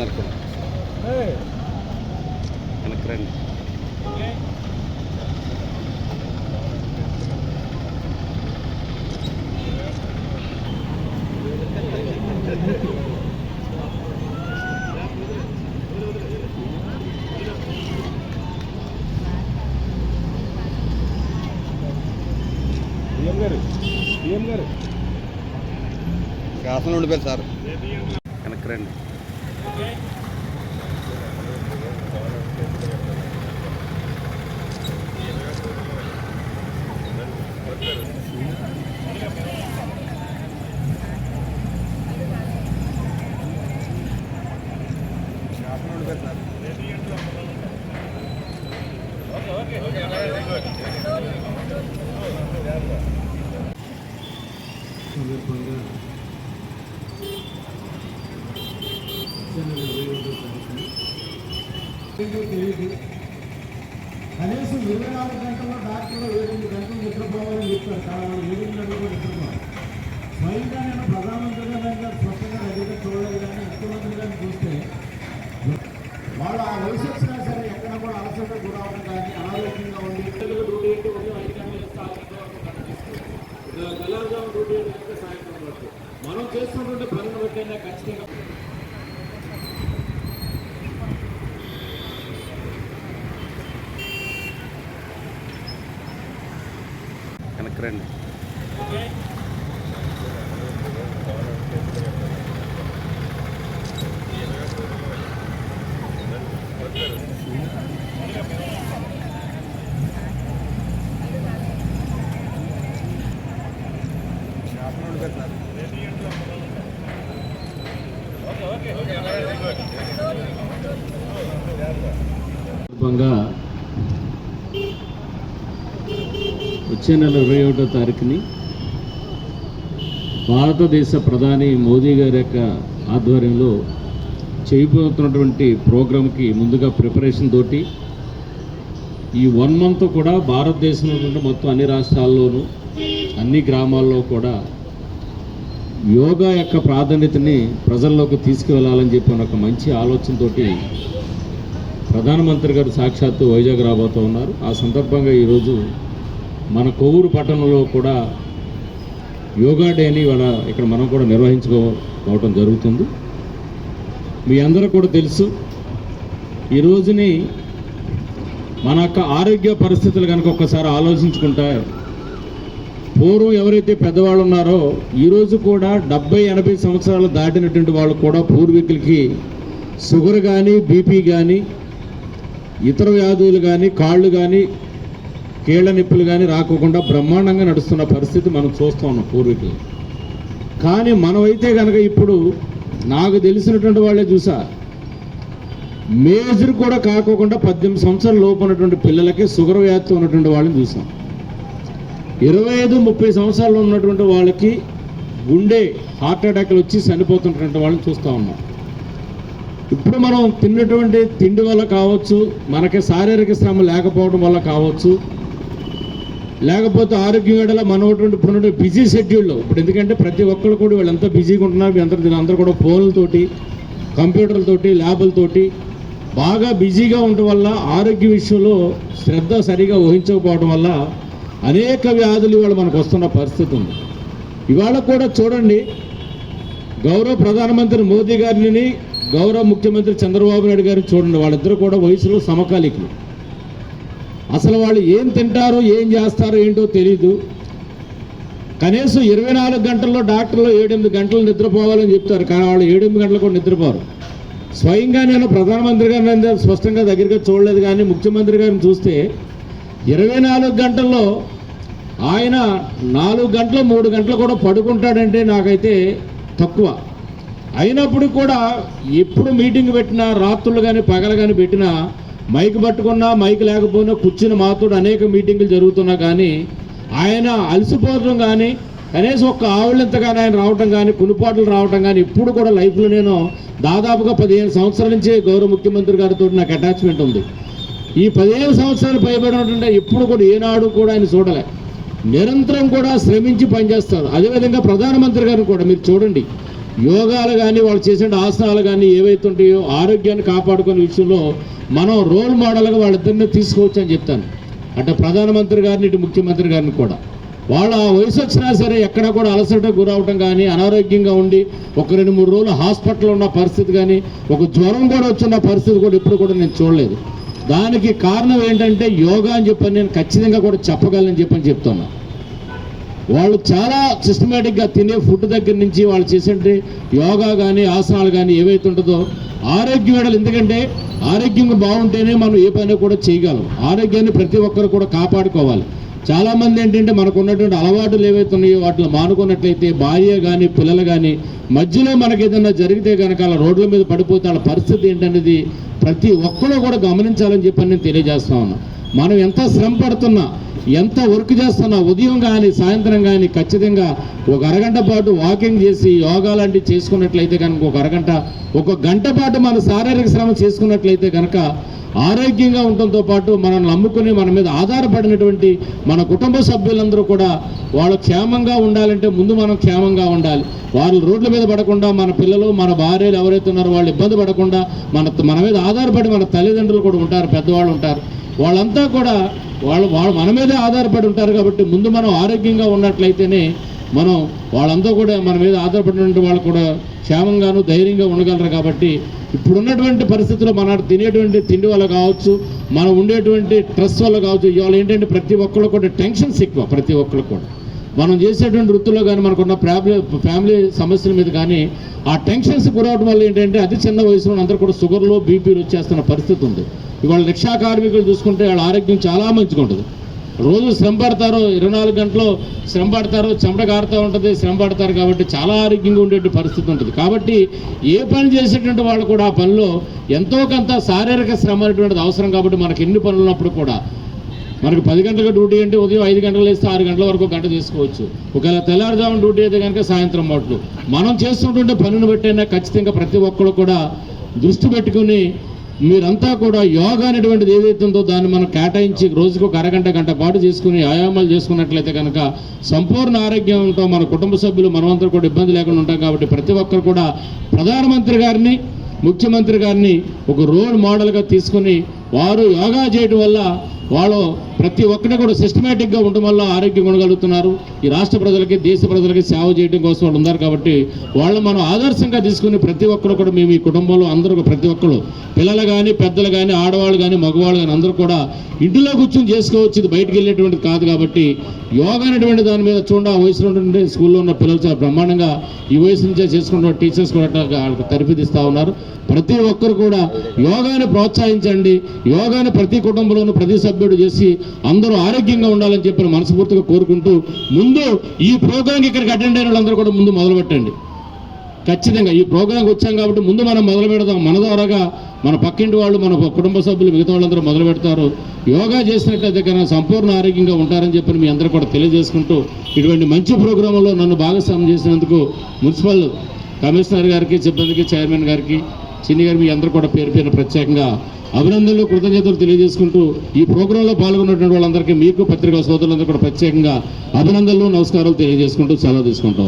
ఎక్కువ జరుపుకోండి వెనక్కి రండి సీఎం గారు సీఎం గారు ఆసనం ఉండిపోయారు సార్ వెనక్కి రండి ఆసనం ఉండిపోయారు సార్ సందర్భంగా జనవరి ఇరవై ఒకటో తారీఖున ఏంటో తెలియదు. కనీసం ఇరవై నాలుగు గంటల్లో డాక్టర్లు ఏడెనిమిది గంటలు నిద్రపోవాలని చెప్తారు చాలా వాళ్ళు ఏడెనిమిది గంటలు కూడా నిద్రపోవాలి. స్వయంగా నేను ప్రధానమంత్రిగా నేను స్పష్టంగా దగ్గర చూడలేదు కానీ ముఖ్యమంత్రి గారిని చూస్తే వాళ్ళు ఆ వయసు వచ్చిన సరే ఎక్కడ కూడా అలసట గురవడం కానీ అనారోగ్యంగా ఉండి పిల్లలకు డ్యూటీ ఏంటి ఉదయం ఐదు గంటలకు ఇస్తే ఆరు గంటల వరకు కనిపిస్తుంది తెల్లవారుజాము డ్యూటీ ఏంటంటే సాయంత్రం వరకు మనం చేస్తున్నటువంటి పనులు బట్టి ఖచ్చితంగా వెనక్కి రండి. ఆసనం సందర్భంగా వచ్చే నెల ఇరవై ఒకటో తారీఖుని భారతదేశ ప్రధాని మోదీ గారి యొక్క ఆధ్వర్యంలో చేయబోతున్నటువంటి ప్రోగ్రాంకి ముందుగా ప్రిపరేషన్ తోటి ఈ వన్ మంత్ కూడా భారతదేశంలో మొత్తం అన్ని రాష్ట్రాల్లోనూ అన్ని గ్రామాల్లో కూడా యోగా యొక్క ప్రాధాన్యతని ప్రజల్లోకి తీసుకువెళ్ళాలని చెప్పి ఒక మంచి ఆలోచనతోటి ప్రధానమంత్రి గారు సాక్షాత్తు వైజాగ్ రాబోతూ ఉన్నారు. ఆ సందర్భంగా ఈరోజు మన కొవ్వూరు పట్టణంలో కూడా యోగా డేని ఇవాళ ఇక్కడ మనం కూడా నిర్వహించుకోవటం జరుగుతుంది. మీ అందరూ కూడా తెలుసు ఈ రోజుని మన యొక్క ఆరోగ్య పరిస్థితులు కనుక ఒక్కసారి ఆలోచించుకుంటే పూర్వం ఎవరైతే పెద్దవాళ్ళు ఉన్నారో ఈరోజు కూడా డెబ్బై ఎనభై సంవత్సరాలు దాటినటువంటి వాళ్ళు కూడా పూర్వీకులకి షుగర్ కానీ బీపీ కానీ ఇతర వ్యాధులు కానీ కాళ్ళు కానీ కీళ్ళ నిప్పులు కానీ రాకోకుండా బ్రహ్మాండంగా నడుస్తున్న పరిస్థితి మనం చూస్తూ ఉన్నాం పూర్వీకులు. కానీ మనమైతే కనుక ఇప్పుడు నాకు తెలిసినటువంటి వాళ్ళే చూసా. మేజర్ కూడా కాకోకుండా పద్దెనిమిది సంవత్సరాల లోపు ఉన్నటువంటి పిల్లలకి షుగర్ వ్యాప్తి ఉన్నటువంటి వాళ్ళని చూసాం. ఇరవై ఐదు ముప్పై సంవత్సరాలు ఉన్నటువంటి వాళ్ళకి గుండె హార్ట్ అటాక్లు వచ్చి చనిపోతున్నటువంటి వాళ్ళని చూస్తూ ఉన్నాం. ఇప్పుడు మనం తిన్నటువంటి తిండి వల్ల కావచ్చు మనకి శారీరక శ్రమ లేకపోవడం వల్ల కావచ్చు లేకపోతే ఆరోగ్యం వేడలా మనం ఉన్నటువంటి బిజీ షెడ్యూల్లో. ఇప్పుడు ఎందుకంటే ప్రతి ఒక్కరు కూడా వీళ్ళంతా ఎంత బిజీగా ఉంటున్నారు. అందరూ అందరూ కూడా ఫోన్లతోటి కంప్యూటర్లతోటి ల్యాబులతోటి బాగా బిజీగా ఉండటం వల్ల ఆరోగ్య విషయంలో శ్రద్ధ సరిగా వహించకపోవడం వల్ల అనేక వ్యాధులు ఇవాళ మనకు వస్తున్న పరిస్థితి ఉంది. ఇవాళ కూడా చూడండి గౌరవ ప్రధానమంత్రి మోదీ గారిని గౌరవ ముఖ్యమంత్రి చంద్రబాబు నాయుడు గారిని చూడండి. వాళ్ళిద్దరూ కూడా వయసులో సమకాలికులు. అసలు వాళ్ళు ఏం తింటారో ఏం చేస్తారో ఏంటో తెలీదు. కనీసం ఇరవై నాలుగు గంటల్లో డాక్టర్లు ఏడెనిమిది గంటలు నిద్రపోవాలని చెప్తారు కానీ వాళ్ళు ఏడెనిమిది గంటలు కూడా నిద్రపోరు. స్వయంగా నేను ప్రధానమంత్రి గారిని స్పష్టంగా దగ్గరగా చూడలేదు కానీ ముఖ్యమంత్రి గారిని చూస్తే ఇరవై నాలుగు గంటల్లో ఆయన నాలుగు గంటలు మూడు గంటలు కూడా పడుకుంటాడంటే నాకైతే తక్కువ. అయినప్పుడు కూడా ఎప్పుడు మీటింగ్ పెట్టినా రాత్రులు కానీ పగలు కానీ పెట్టినా మైక్ పట్టుకున్నా మైక్ లేకపోయినా కూర్చుని మాతోడు అనేక మీటింగులు జరుగుతున్నా కానీ ఆయన అలసిపోవడం కానీ కనీసం ఒక్క ఆవులంతగానే ఆయన రావటం కానీ కునుపాట్లు రావటం కానీ ఇప్పుడు కూడా లైఫ్లో నేను దాదాపుగా పదిహేను సంవత్సరాల నుంచి గౌరవ ముఖ్యమంత్రి గారితో నాకు అటాచ్మెంట్ ఉంది. ఈ పదిహేను సంవత్సరాలు పైబడినటువంటి ఇప్పుడు కూడా ఏనాడు కూడా ఆయన చూడలే. నిరంతరం కూడా శ్రమించి పనిచేస్తారు అదేవిధంగా ప్రధానమంత్రి గారిని కూడా మీరు చూడండి. యోగాలు కానీ వాళ్ళు చేసిన ఆసనాలు కానీ ఏవైతే ఉంటాయో ఆరోగ్యాన్ని కాపాడుకునే విషయంలో మనం రోల్ మోడల్గా వాళ్ళిద్దరిని తీసుకోవచ్చు అని చెప్తాను. అంటే ప్రధానమంత్రి గారిని ఇటు ముఖ్యమంత్రి గారిని కూడా. వాళ్ళ వయసు వచ్చినా సరే ఎక్కడ కూడా అలసట గురవటం కానీ అనారోగ్యంగా ఉండి ఒక రెండు మూడు రోజులు హాస్పిటల్లో ఉన్న పరిస్థితి కానీ ఒక జ్వరం కూడా వచ్చిన పరిస్థితి కూడా ఇప్పుడు కూడా నేను చూడలేదు. దానికి కారణం ఏంటంటే యోగా అని చెప్పని నేను ఖచ్చితంగా కూడా చెప్పగలను చెప్పని చెప్తున్నా. వాళ్ళు చాలా సిస్టమేటిక్గా తినే ఫుడ్ దగ్గర నుంచి వాళ్ళు చేసే యోగా కానీ ఆసనాలు కానీ ఏవైతే ఉంటుందో ఆరోగ్యం వేడలు ఎందుకంటే ఆరోగ్యం బాగుంటేనే మనం ఏ పని కూడా చేయగలం. ఆరోగ్యాన్ని ప్రతి ఒక్కరు కూడా కాపాడుకోవాలి. చాలా మంది ఏంటంటే మనకు ఉన్నటువంటి అలవాట్లు ఏవైతే ఉన్నాయో వాటిని మానుకున్నట్లయితే భార్య కానీ పిల్లలు కానీ మధ్యలో మనకి ఏదైనా జరిగితే కనుక అలా రోడ్ల మీద పడిపోతే వాళ్ళ పరిస్థితి ఏంటనేది ప్రతి ఒక్కరూ కూడా గమనించాలని చెప్పని నేను తెలియజేస్తా ఉన్నా. మనం ఎంత శ్రమ పడుతున్నా ఎంత వర్క్ చేస్తున్నా ఉదయం కానీ సాయంత్రం కానీ ఖచ్చితంగా ఒక అరగంట పాటు వాకింగ్ చేసి యోగా లాంటివి చేసుకున్నట్లయితే కనుక ఒక అరగంట ఒక గంట పాటు మన శారీరక శ్రమ చేసుకున్నట్లయితే కనుక ఆరోగ్యంగా ఉండటంతో పాటు మనం నమ్ముకుని మన మీద ఆధారపడినటువంటి మన కుటుంబ సభ్యులందరూ కూడా వాళ్ళు క్షేమంగా ఉండాలంటే ముందు మనం క్షేమంగా ఉండాలి. వాళ్ళు రోడ్ల మీద పడకుండా మన పిల్లలు మన భార్యలు ఎవరైతే ఉన్నారో వాళ్ళు ఇబ్బంది పడకుండా మన మన మీద ఆధారపడి మన తల్లిదండ్రులు కూడా ఉంటారు పెద్దవాళ్ళు ఉంటారు. వాళ్ళంతా కూడా వాళ్ళు వాళ్ళు మన మీదే ఆధారపడి ఉంటారు కాబట్టి ముందు మనం ఆరోగ్యంగా ఉన్నట్లయితేనే మనం వాళ్ళంతా కూడా మన మీద ఆధారపడినటువంటి వాళ్ళు కూడా క్షేమంగాను ధైర్యంగా ఉండగలరు కాబట్టి ఇప్పుడున్నటువంటి పరిస్థితుల్లో మన తినేటువంటి తిండి వల్ల కావచ్చు మనం ఉండేటువంటి స్ట్రెస్ వల్ల కావచ్చు ఇవాళ ఏంటంటే ప్రతి ఒక్కళ్ళు కూడా టెన్షన్స్ ఎక్కువ ప్రతి ఒక్కళ్ళు కూడా. మనం చేసేటువంటి వృత్తుల్లో కానీ మనకున్న ఫ్యామిలీ ఫ్యామిలీ సమస్యల మీద కానీ ఆ టెన్షన్స్ గురవడం వల్ల ఏంటంటే అతి చిన్న వయసులో అందరూ కూడా షుగర్లు బీపీలు వచ్చేస్తున్న పరిస్థితి ఉంది. ఇవాళ రిక్షా కార్మికులు చూసుకుంటే వాళ్ళ ఆరోగ్యం చాలా మంచిగా ఉంటుంది. రోజు శ్రమ పడతారు ఇరవై నాలుగు గంటలు శ్రమ పడతారు చెమట కారుతూ ఉంటుంది శ్రమ పడతారు కాబట్టి చాలా ఆరోగ్యంగా ఉండేటువంటి పరిస్థితి ఉంటుంది. కాబట్టి ఏ పని చేసేటువంటి వాళ్ళు కూడా ఆ పనిలో ఎంతో కొంత శారీరక శ్రమ అనేటువంటిది అవసరం కాబట్టి మనకి ఎన్ని పనులు ఉన్నప్పుడు కూడా మనకు పది గంటలకు డ్యూటీ అంటే ఉదయం ఐదు గంటలు వేస్తే ఆరు గంటల వరకు గంట చేసుకోవచ్చు. ఒకవేళ తెల్లారుజామున డ్యూటీ అయితే కనుక సాయంత్రం మాటలు. మనం చేస్తున్నటువంటి పనిని బట్టైనా ఖచ్చితంగా ప్రతి ఒక్కరు కూడా దృష్టి పెట్టుకుని మీరంతా కూడా యోగా అనేటువంటిది ఏదైతే ఉందో దాన్ని మనం కేటాయించి రోజుకు ఒక అరగంట గంట పాటు చేసుకుని వ్యాయామాలు చేసుకున్నట్లయితే కనుక సంపూర్ణ ఆరోగ్యం ఉంటాం మన కుటుంబ సభ్యులు మనమంతా కూడా ఇబ్బంది లేకుండా ఉంటాం కాబట్టి ప్రతి ఒక్కరు కూడా ప్రధానమంత్రి గారిని ముఖ్యమంత్రి గారిని ఒక రోల్ మోడల్గా తీసుకుని వారు యోగా చేయడం వల్ల వాళ్ళు ప్రతి ఒక్కటి కూడా సిస్టమేటిక్గా ఉండడం వల్ల ఆరోగ్యం ఉండగలుగుతున్నారు ఈ రాష్ట్ర ప్రజలకి దేశ ప్రజలకి సేవ చేయడం కోసం వాళ్ళు ఉన్నారు కాబట్టి వాళ్ళు మనం ఆదర్శంగా తీసుకుని ప్రతి ఒక్కరు కూడా మేము ఈ కుటుంబంలో అందరూ ప్రతి ఒక్కరు పిల్లలు కానీ పెద్దలు కానీ ఆడవాళ్ళు కానీ మగవాళ్ళు కానీ అందరూ కూడా ఇంటిలో కూర్చొని చేసుకోవచ్చు. ఇది బయటికి వెళ్ళేటువంటిది కాదు కాబట్టి యోగా అనేటువంటి దాని మీద చూడండి. ఆ వయసులో ఉండే స్కూల్లో ఉన్న పిల్లలు చాలా బ్రహ్మాండంగా ఈ వయసు నుంచే చేసుకుంటున్న టీచర్స్ కూడా వాళ్ళకి తరఫిదిస్తూ ఉన్నారు. ప్రతి ఒక్కరు కూడా యోగాని ప్రోత్సహించండి. యోగాని ప్రతి కుటుంబంలోనూ ప్రతి సభ్యుడు చేసి అందరూ ఆరోగ్యంగా ఉండాలని చెప్పి మనస్ఫూర్తిగా కోరుకుంటూ ముందు ఈ ప్రోగ్రాంకి ఇక్కడికి అటెండ్ అయిన వాళ్ళందరూ కూడా ముందు మొదలుపెట్టండి. ఖచ్చితంగా ఈ ప్రోగ్రాంకి వచ్చాం కాబట్టి ముందు మనం మొదలు పెడదాం. మన ద్వారాగా మన పక్కింటి వాళ్ళు మన కుటుంబ సభ్యులు మిగతా వాళ్ళందరూ మొదలు పెడతారు. యోగా చేసినట్లయితే కన్నా సంపూర్ణ ఆరోగ్యంగా ఉంటారని చెప్పి మీ అందరూ కూడా తెలియజేసుకుంటూ ఇటువంటి మంచి ప్రోగ్రాంలో నన్ను భాగస్వామ్యం చేసినందుకు మున్సిపల్ కమిషనర్ గారికి సిబ్బందికి చైర్మన్ గారికి చిన్ని గారు మీ అందరూ కూడా పేరు పేరు ప్రత్యేకంగా అభినందనలు కృతజ్ఞతలు తెలియజేసుకుంటూ ఈ ప్రోగ్రాంలో పాల్గొన్నటువంటి వాళ్ళందరికీ మీకు పత్రికా సోదరులందరూ కూడా ప్రత్యేకంగా అభినందనలు నమస్కారాలు తెలియజేసుకుంటూ సెలవు తీసుకుంటా